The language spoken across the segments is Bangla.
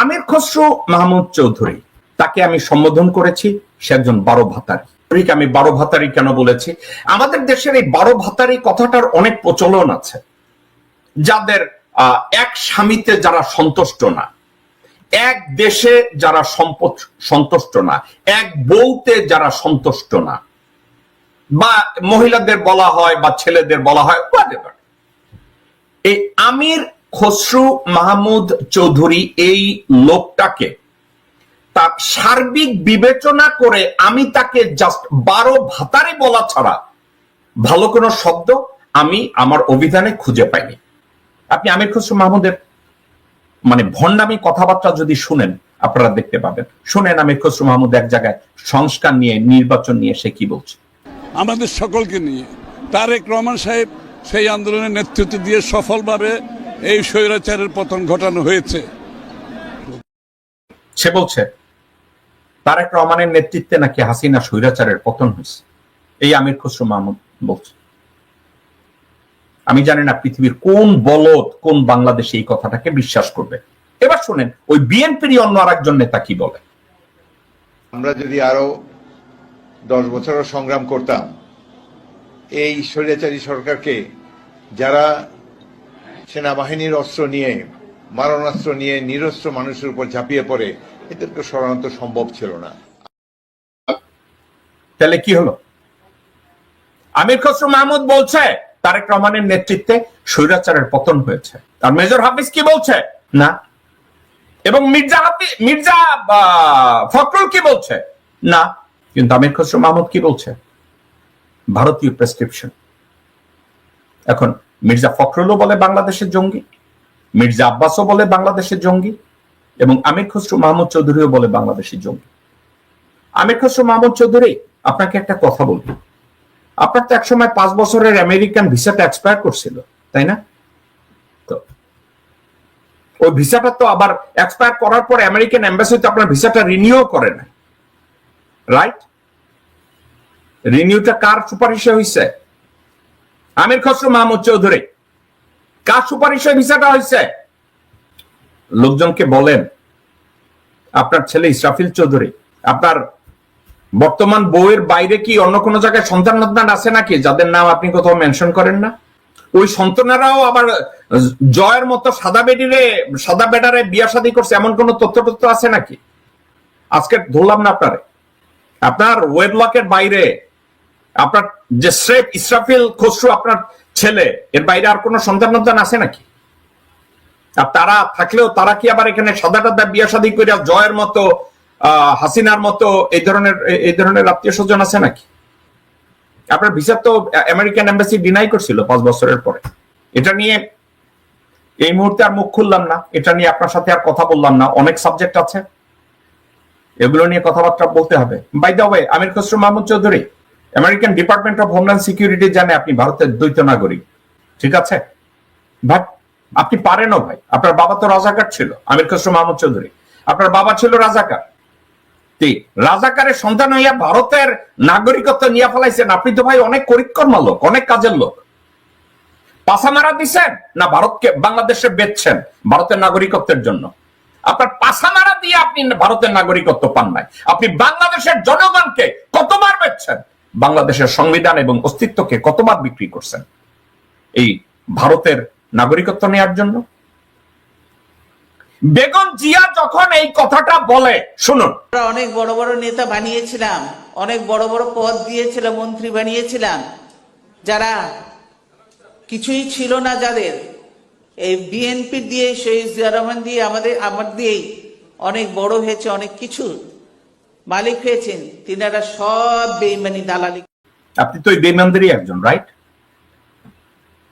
আমির খসরু মাহমুদ চৌধুরী, তাকে আমি সম্বোধন করেছি, সে একজন বারো ভাতারি। আমি বারো ভাতারি কেন বলেছি? আমাদের দেশের এই বারো ভাতারি কথাটার অনেক প্রচলন আছে। যাদের এক স্বামীতে যারা সন্তুষ্ট না, এক দেশে যারা সম্পদ, সন্তুষ্ট না, এক বউতে যারা সন্তুষ্ট না, বা মহিলাদের বলা হয় বা ছেলেদের বলা হয় এই আমির খসরু মাহমুদ চৌধুরী এই লোকটাকে তার সার্বিক বিবেচনা করে আমি তাকে জাস্ট বারো ভাতারে বলা ছাড়া ভালো কোনো শব্দ আমি আমার অভিধানে খুঁজে পাইনি। আপনি আমির খসরু মাহমুদের মানে ভণ্ডামি কথাবার্তা যদি শুনেন, আপনারা দেখতে পাবেন। শুনেন আমির খসরু মাহমুদ এক জায়গায় সংস্কার নিয়ে, নির্বাচন নিয়ে সে কি বলছে। আমাদের সকলকে নিয়ে তারেক রহমান সাহেব সেই আন্দোলনের নেতৃত্ব দিয়ে সফলভাবে এই স্বৈরাচারের পতন ঘটানো হয়েছে। সে বলছে তারেক রহমানের নেতৃত্বে নাকি হাসিনা স্বৈরাচারের পতন হয়েছে? এই আমির খসরু মাহমুদ বলছে। আমি জানি না পৃথিবীর কোন বলদ কোন বাংলাদেশে এই কথাটাকে বিশ্বাস করবে। এবার শোনেন ওই বিএনপির অন্য আরেকজন নেতা কি বলে? আমরা যদি আরও দশ বছরও সংগ্রাম করতাম এই স্বৈরাচারী সরকারকে যারা সেনাবাহিনীর অস্ত্র নিয়ে, মারণাস্ত্র নিয়ে নিরস্ত্র মানুষের উপর ঝাঁপিয়ে পড়ে, এদেরকে সরানো সম্ভব ছিল না। তাহলে কি হলো? আমির খসরু মাহমুদ বলছে, তারেক রহমানের নেতৃত্বে স্বৈরাচারের পতন হয়েছে। আর মেজর হাফিজ কি বলছে? না। এবং মির্জা হাফিজ মির্জা ফখরুল কি বলছে? না। কিন্তু আমির খসরু মাহমুদ কি বলছে? ভারতীয় প্রেসক্রিপশন। এখন মির্জা ফখরুলও বলে বাংলাদেশের জঙ্গি, মির্জা আব্বাসও বলে বাংলাদেশের জঙ্গি এবং আমির খসরু মাহমুদ চৌধুরীও বলে বাংলাদেশের জঙ্গি। আমির খসরু মাহমুদ চৌধুরী, আপনাকে একটা কথা বলব আপনার তো একসময় পাঁচ বছরের আমেরিকান ভিসাটা এক্সপায়ার করছিল, তাই না? তো ওই ভিসাটা তো আবার এক্সপায়ার করার পর আমেরিকান এম্বাসি তো আপনার ভিসাটা রিনিউ করে না। রাইট রিনিউটা কার সুপারিশে হয়েছে আমির খসরু মাহমুদ চৌধুরী। কার সুপারিশে ভিসাটা হয়েছে? লোকজনকে বলেন, আপনার ছেলে ইসরাফিল চৌধুরী, আপনার বর্তমান বইয়ের বাইরে কি অন্য কোনো জায়গায় সন্তান সন্তান আছে নাকি, যাদের নাম আপনি কোথাও মেনশন করেন না? ওই সন্তানেরাও আবার জয়ের মতো সাদা বেডিরে সাদা বেডারে বিয়া শাদী করছে, এমন কোন তথ্য তথ্য আছে নাকি? আজকে ধরলাম না আপনারে। আপনার ওয়েবলকের বাইরে আপনার যে শ্রেফ ইসরাফিল খসরু আপনার ছেলে, এর বাইরে আর কোন সন্তান সন্তান আছে নাকি? আর তারা থাকলেও তারা কি আবার এখানে সাদা টাদা বিয়া শাদী করে জয়ের মতো হাসিনার মতো এই ধরনের এই ধরনের আত্মীয় স্বজন আছে নাকি? আপনার ভিসা তো আমেরিকান এম্বাসি ডিনাই করছিল পাঁচ বছরের পরে। এটা নিয়ে এই মুহূর্তে আর মুখ খুললাম না। এটা নিয়ে আপনার সাথে আর কথা বললাম না। অনেক সাবজেক্ট আছে। এগুলো নিয়ে কথাবার্তা বলতে হবে। By the way Amir Khasru Mahmud Chowdhury American department of homeland security জানে আপনি ভারতের দ্বৈত নাগরিক। ঠিক আছে? বাট আপনি পারেনও ভাই। আপনার বাবা তো রাজাকার ছিল, আমির খসরু মাহমুদ চৌধুরী। আপনার বাবা ছিল রাজাকার। রাজাকারের সন্তান হইয়া ভারতের নাগরিকত্ব নিয়ে ফেলাইছেন। আপনি তো ভাই অনেক করিকর্মা লোক, অনেক কাজের লোক। পাশা মারা দিছেন না ভারতকে, বাংলাদেশে বেচছেন ভারতের নাগরিকত্বের জন্য? আপনার পাশা মারা দিয়ে আপনি ভারতের নাগরিকত্ব পান নাই। আপনি বাংলাদেশের জনগণকে কতবার বেচছেন? বাংলাদেশের সংবিধান এবং অস্তিত্বকে কতবার বিক্রি করছেন? এই ভারতের নাগরিকত্ব নেওয়ার জন্য? বেগম জিয়া যখন এই কথাটা বলে, শুনুন। অনেক বড় বড় নেতা বানিয়েছিলাম, অনেক বড় বড় পদ দিয়েছিলাম মন্ত্রী বানিয়েছিলাম। যারা কিছুই ছিল না যাদের, এই বিএনপি দিয়ে সেই জিয়া রহমান দিয়ে, আমাদের, আমার দিয়েই অনেক বড় হয়েছে অনেক কিছু। মালিক হয়েছেন, তিনারা সব বেইমানি দালালি আপনি তো ওই বেমানদেরই একজন রাইট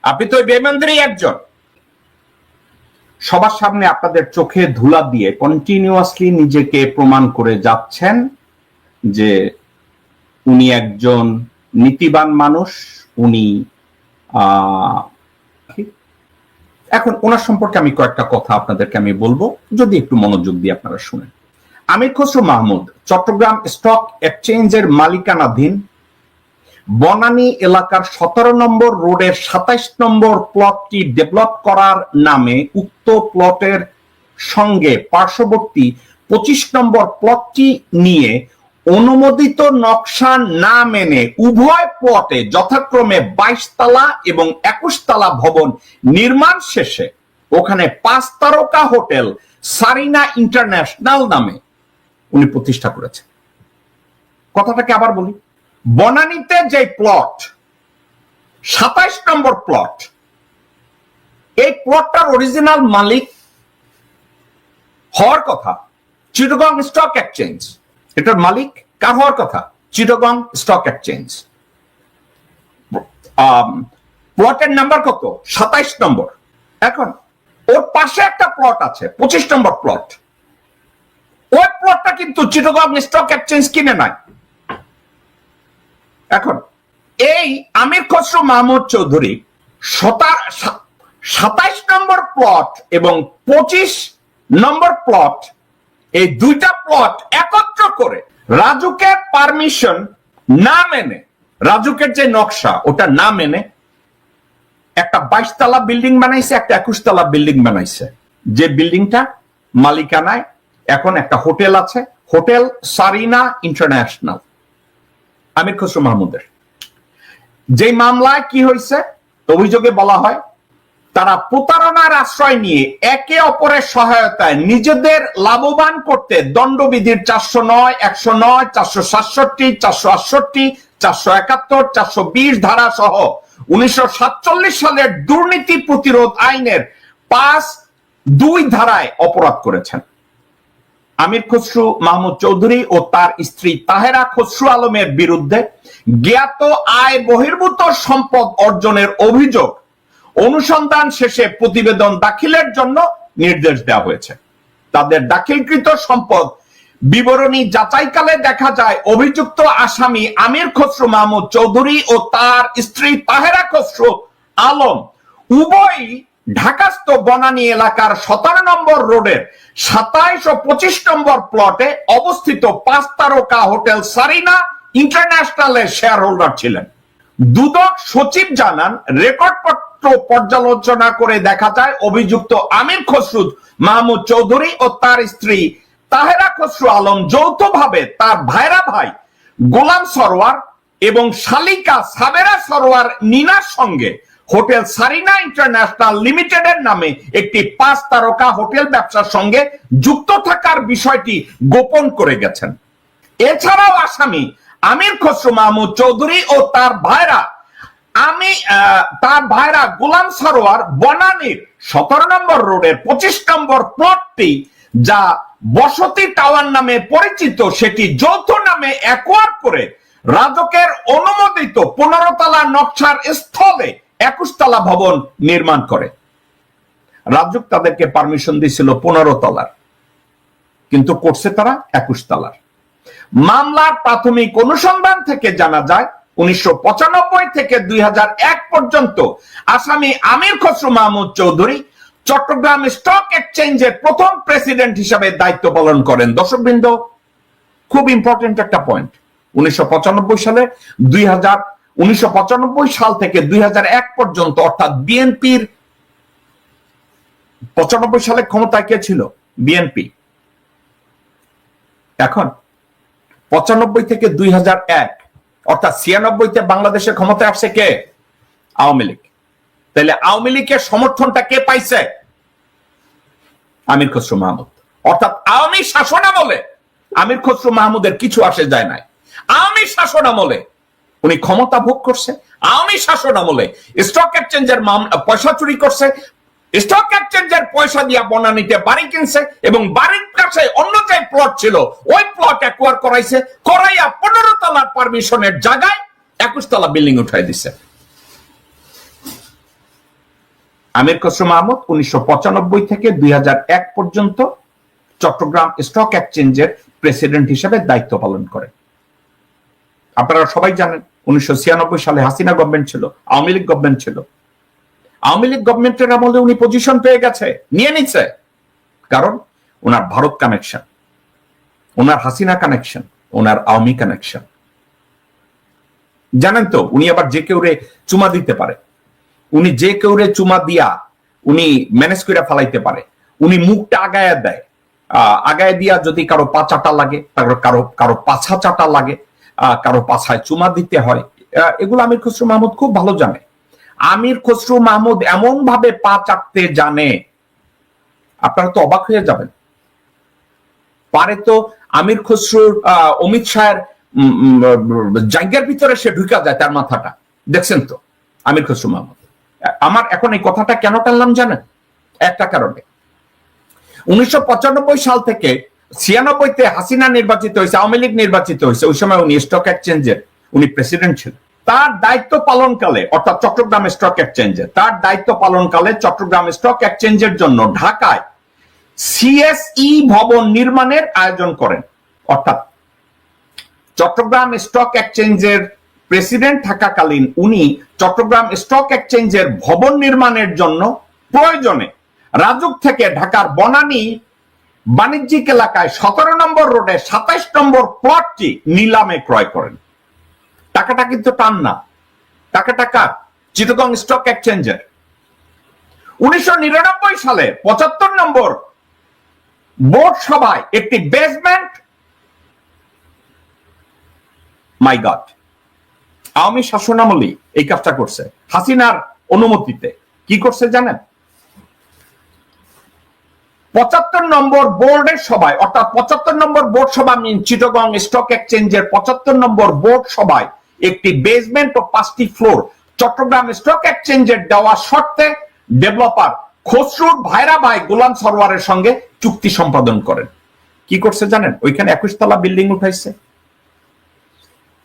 আপনি তো ওই বেমানদেরই একজন। সবার সামনে আপনাদের চোখে ধুলা দিয়ে কন্টিনিউয়াসলি নিজেকে প্রমাণ করে যাচ্ছেন যে উনি একজন নীতিবান মানুষ, উনি এখন ওনার সম্পর্কে আমি কয়েকটা কথা আপনাদেরকে আমি বলব, যদি একটু মনোযোগ দিয়ে আপনারা শুনেন। আমির খসরু মাহমুদ চট্টগ্রাম স্টক এক্সচেঞ্জের মালিকানাধীন বনানী এলাকার সতেরো নম্বর রোডের সাতাইশ নম্বর প্লটটি ডেভেলপ করার নামে উক্ত প্লটের সঙ্গে পার্শ্ববর্তী পঁচিশ নম্বর প্লটটি নিয়ে অনুমোদিত নকশা না মেনে উভয় প্লটে যথাক্রমে বাইশ তালা এবং একুশ তালা ভবন নির্মাণ শেষে ওখানে পাঁচ তারকা হোটেল সারিনা ইন্টারন্যাশনাল নামে উনি প্রতিষ্ঠা করেছেন। কথাটাকে আবার বলি। বনানীতে যে প্লট সাতাইশ নম্বর প্লট এই প্লটটার অরিজিনাল মালিক হওয়ার কথা চিটগং স্টক এক্সচেঞ্জ এটার মালিক কার হওয়ার কথা? চিটগং স্টক এক্সচেঞ্জ প্লটের নাম্বার কত? সাতাইশ নম্বর। এখন, ওর পাশে একটা প্লট আছে, পঁচিশ নম্বর প্লট ওই প্লটটা কিন্তু চিটগং স্টক এক্সচেঞ্জ কিনে নাই। এখন, এই আমির খসরু মাহমুদ চৌধুরী সাতাইশ নম্বর প্লট এবং পঁচিশ নম্বর প্লট এই দুইটা প্লট একত্র করে পারমিশন না মেনে, রাজুকের যে নকশা, ওটা না মেনে একটা বাইশ তলা বিল্ডিং বানাইছে, একটা একুশ তলা বিল্ডিং বানাইছে। যে বিল্ডিংটা মালিকানায় এখন একটা হোটেল আছে, hotel Sarina international, Amir Khasru মাহমুদের। যে মামলায় কি হয়েছে অভিযোগে বলা হয়, তারা প্রতারণার আশ্রয় নিয়ে একে অপরের সহায়তায় নিজেদের লাভবান করতে দণ্ডবিধির চারশো নয়, একশো নয়, চারশো সাতষট্টি, চারশো আটষট্টি, চারশো একাত্তর, চারশো বিশ ধারা সহ উনিশশো সাতচল্লিশ সালের দুর্নীতি প্রতিরোধ আইনের পাঁচ দুই ধারায় অপরাধ করেছেন। আমির খসরু মাহমুদ চৌধুরী ও তার স্ত্রী তাহেরা খসরু আলমের বিরুদ্ধে জ্ঞাত আয় বহির্ভূত সম্পদ অর্জনের অভিযোগ অনুসন্ধান শেষে প্রতিবেদন দাখিলের জন্য নির্দেশ দেওয়া হয়েছে। তাদের দাখিলকৃত সম্পদ বিবরণী যাচাইকালে দেখা যায়, অভিযুক্ত আসামি আমির খসরু মাহমুদ চৌধুরী ও তার স্ত্রী তাহেরা খসরু আলম উভয়ই ঢাকাস্থ বনানী এলাকার সতেরো নম্বর রোডের সাতাইশ ও পঁচিশ নম্বর প্লটে অবস্থিত পাঁচ তারকা হোটেল সারিনা ইন্টারন্যাশনালের শেয়ার হোল্ডার ছিলেন। দুদক সচিব জানান রেকর্ডপত্র পর্যালোচনা করে দেখা যায়, অভিযুক্ত আমির খসরুদ মাহমুদ চৌধুরী ও তার স্ত্রী তাহেরা খসরু আলম যৌথভাবে তার ভাইরা ভাই গোলাম সরোয়ার এবং শালিকা সাবেরা সরোয়ার নিনার সঙ্গে হোটেল সারিনা ইন্টারন্যাশনাল লিমিটেডের নামে একটি পাঁচ তারকা হোটেল ব্যবসার সঙ্গে যুক্ত থাকার বিষয়টি গোপন করে গেছেন। এছাড়াও আসামি আমির খসরু মাহমুদ চৌধুরী ও তার ভাইরা আমি তার ভাইরা গোলাম সরোয়ার বনানীর সতেরো নম্বর রোডের পঁচিশ নম্বর প্লটটি যা বসতি টাওয়ার নামে পরিচিত, সেটি যৌথ নামে একোয়ার করে রাজকের অনুমোদিত পনেরো তলা নকশার স্থলে একুশ তলা ভবন নির্মাণ করে। রাজক তাদেরকে পারমিশন দিয়েছিল পনেরো তলার। কিন্তু করছে তারা একুশ তলার মামলার প্রাথমিক অনুসন্ধান থেকে জানা যায়, উনিশশো থেকে দুইহাজার এক পর্যন্ত আসামি আমির খসরু মাহমুদ চৌধুরী চট্টগ্রাম স্টক এক্সচেঞ্জের প্রথম প্রেসিডেন্ট হিসাবে দায়িত্ব পালন করেন। দর্শকবৃন্দ, খুব ইম্পর্টেন্ট একটা পয়েন্ট উনিশশো পঁচানব্বই সালে দুই উনিশশো পঁচানব্বই সাল থেকে দুই হাজার এক পর্যন্ত, অর্থাৎ বিএনপির, পঁচানব্বই সালে ক্ষমতায় কে ছিল? বিএনপি। এখন, পঁচানব্বই থেকে দুই অর্থাৎ ছিয়ানব্বইতে বাংলাদেশের ক্ষমতায় আসছে কে? আওয়ামী লীগ। তাহলে আওয়ামী লীগের সমর্থনটা কে পাইছে? আমির খসরু মাহমুদ। অর্থাৎ আওয়ামী শাসন আমলে আমির খসরু মাহমুদের কিছু আসে যায় নাই। আওয়ামী শাসন আমলে উনি ক্ষমতা ভোগ করছে। আওয়ামী শাসন আমলে স্টক এক্সচেঞ্জের পয়সা চুরি করছে। স্টক এক্সচেঞ্জের পয়সা দিয়া বনানীতে বাড়ি কিনছে এবং বাড়ির কাছে অন্য যে প্লট ছিল, ওই প্লট অ্যাকোয়ার করাইছে। করাইয়া পনেরো তলার পারমিশনের জায়গায় একুশ তলা বিল্ডিং উঠাই দিছে। আমির খসরু মাহমুদ উনিশশো থেকে দুই হাজার এক পর্যন্ত চট্টগ্রাম স্টক এক্সচেঞ্জের প্রেসিডেন্ট হিসেবে দায়িত্ব পালন করেন আপনারা সবাই জানেন উনিশশো সালে হাসিনা গভর্নমেন্ট ছিল, আওয়ামী লীগ গভর্নমেন্ট ছিল। আওয়ামী লীগ গভর্নমেন্টের আমলে উনি পজিশন পেয়ে গেছে, নিয়ে নিচ্ছে কারণ ওনার ভারত কানেকশন ওনার হাসিনা কানেকশন ওনার আওয়ামী কানেকশন জানেন তো, উনি আবার যে কেউ রে চুমা দিতে পারে। উনি যে কেউ রে চুমা দিয়া উনি ম্যানেজ করে ফালাইতে পারে। উনি মুখটা আগায় দেয়। আগায় দিয়া যদি কারও পা চাটা লাগে, তারপর কারও কারও পাছা চাটা লাগে কারও পাছায় চুমা দিতে হয়। এগুলো আমির খসরু মাহমুদ খুব ভালো জানে। আমির খসরু মাহমুদ এমন ভাবে পা চাটতে জানে, আপনারা তো অবাক হয়ে যাবেন। পারে তো আমির খসরুর অমিত শাহের জায়গার ভিতরে সে ঢুকা যায় তার মাথাটা। দেখছেন তো, আমির খসরু মাহমুদ। আমার এখন এই কথাটা কেন টানলাম জানেন? একটা কারণে। উনিশশো পঁচানব্বই সাল থেকে ছিয়ানব্বইতে হাসিনা নির্বাচিত হয়েছে, আওয়ামী লীগ নির্বাচিত হয়েছে, ওই সময় উনি স্টক এক্সচেঞ্জের উনি প্রেসিডেন্ট ছিলেন। তার দায়িত্ব পালনকালে, অর্থাৎ চট্টগ্রাম স্টক এক্সচেঞ্জে তার দায়িত্ব পালনকালে চট্টগ্রাম স্টক এক্সচেঞ্জের জন্য ঢাকায় সিএসই ভবন নির্মাণের আয়োজন করেন। অর্থাৎ চট্টগ্রাম স্টক এক্সচেঞ্জের প্রেসিডেন্ট থাকাকালীন উনি চট্টগ্রাম স্টক এক্সচেঞ্জের ভবন নির্মাণের জন্য প্রয়োজনে রাজুক থেকে ঢাকার বনানী বাণিজ্যিক এলাকায় সতেরো নম্বর রোডে সাতাইশ নম্বর প্লটটি নিলামে ক্রয় করেন। টাকাটা কিন্তু টান না। টাকাটা কার? চিটগং স্টক এক্সচেঞ্জের। উনিশশো নিরানব্বই সালে পঁচাত্তর নম্বর বোর্ড সভায় একটি বেসমেন্ট মাই গড আওয়ামী শাসনামলী এই কাজটা করছে। হাসিনার অনুমতিতে। কি করছে জানেন? পঁচাত্তর নম্বর বোর্ডের সভায়, অর্থাৎ পঁচাত্তর নম্বর বোর্ড সভা মিন চিটগং স্টক এক্সচেঞ্জের পঁচাত্তর নম্বর বোর্ড সভায় একটি বেসমেন্ট ও পাঁচটি ফ্লোর চট্টগ্রাম স্টক এক্সচেঞ্জের দেওয়া শর্তে ডেভেলপার খসরুর ভাইরা ভাই গোলাম সরওয়ারের সঙ্গে চুক্তি সম্পাদন করেন। কি করছে জানেন? ওইখানে একুশ তলা বিল্ডিং উঠাইছে।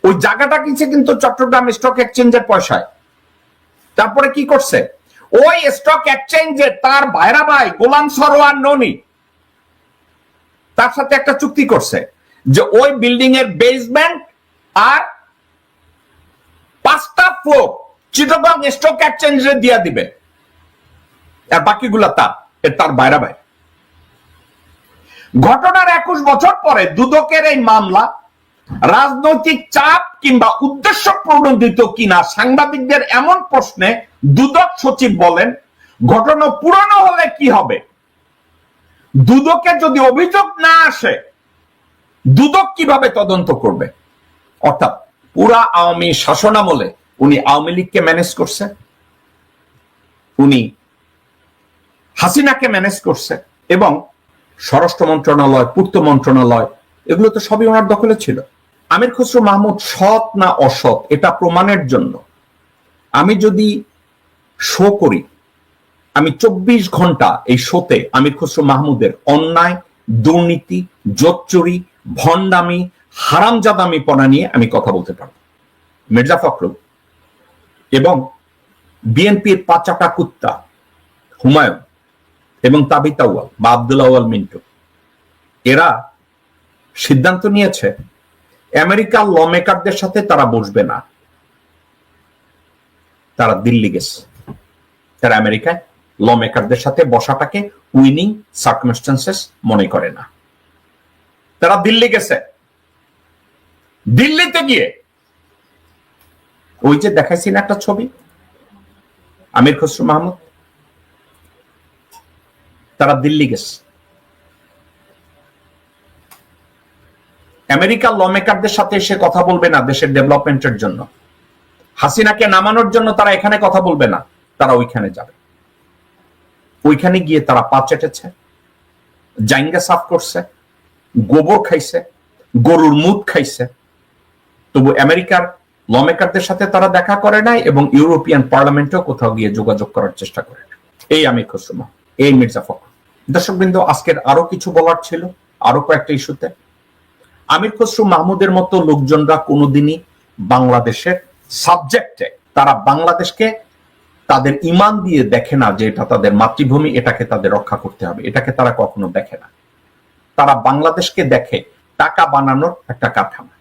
ওই জায়গাটা কিনছে কিন্তু চট্টগ্রাম স্টক এক্সচেঞ্জের পয়সায়? তারপরে কি করছে? ওই স্টক এক্সচেঞ্জে তার ভাইরা ভাই গোলাম সরোয়ার ননি তার সাথে একটা চুক্তি করছে যে ওই বিল্ডিং এর বেসমেন্ট আর পাঁচটা ফ্লোর চিটগং স্টক এক্সচেঞ্জে দিয়ে দিবে। আর বাকিগুলা তার তার বাইরা ভাই। ঘটনার একুশ বছর পরে দুদকের এই মামলা রাজনৈতিক চাপ কিংবা উদ্দেশ্য প্রণোদিত কিনা সাংবাদিকদের এমন প্রশ্নে দুদক সচিব বলেন, ঘটনা পুরনো হলে কি হবে? দুদকে যদি অভিযোগ না আসে, দুদক কীভাবে তদন্ত করবে? অর্থাৎ পুরা আওয়ামী শাসনামলে উনি আওয়ামী লীগকে ম্যানেজ করছে? উনি হাসিনাকে ম্যানেজ করছে? এবং স্বরাষ্ট্র মন্ত্রণালয়, পূর্ত মন্ত্রণালয়, এগুলো তো সবই ওনার দখলে ছিল। আমির খসরু মাহমুদ সৎ না অসৎ, এটা প্রমাণের জন্য। আমি যদি শো করি, আমি চব্বিশ ঘণ্টা এই শোতে আমির খসরু মাহমুদের অন্যায়, দুর্নীতি, জোচ্চুরি, ভণ্ডামি হারামজাদামি পনা নিয়ে আমি কথা বলতে পারব। মির্জা ফখরুল এবং বিএনপির পাচাটা কুত্তা, হুমায়ুন এবং তাবিতা ওয়াল বা আব্দুল্লাহ ওয়াল মিন্টু, এরা সিদ্ধান্ত নিয়েছে আমেরিকার ল মেকারদের সাথে তারা বসবে না। তারা দিল্লি গেছে। তারা আমেরিকায় ল মেকারদের সাথে বসাটাকে উইনিং সার্কমস্টান্সেস মনে করে না। তারা দিল্লি গেছে। দিল্লিতে গিয়ে ওই যে দেখাইছি না একটা ছবি, আমির খসরু মাহমুদ, তারা দিল্লি গেছে। আমেরিকার ল মেকারদের সাথে এসে কথা বলবে না দেশের ডেভেলপমেন্টের জন্য। হাসিনাকে নামানোর জন্য তারা এখানে কথা বলবে না, তারা ওইখানে যাবে। ওইখানে গিয়ে তারা পা চেটেছে, জাইঙ্গা সাফ করছে, গোবর খাইছে, গরুর মুদ খাইছে। তবু আমেরিকার ল মেকারদের সাথে তারা দেখা করে নাই এবং ইউরোপিয়ান পার্লামেন্টেও কোথাও গিয়ে যোগাযোগ করার চেষ্টা করে এই আমি খসরুমা এই মির্জা ফখর দর্শকবৃন্দ, আজকের আরও কিছু বলার ছিল, আরও কয়েকটা ইস্যুতে। আমির খসরু মাহমুদের মতো লোকজনরা কোনোদিনই বাংলাদেশের সাবজেক্টে, তারা বাংলাদেশকে তাদের ইমান দিয়ে দেখে না যে এটা তাদের মাতৃভূমি, এটাকে তাদের রক্ষা করতে হবে। এটাকে তারা কখনো দেখে না। তারা বাংলাদেশকে দেখে টাকা বানানোর একটা কাঠামো।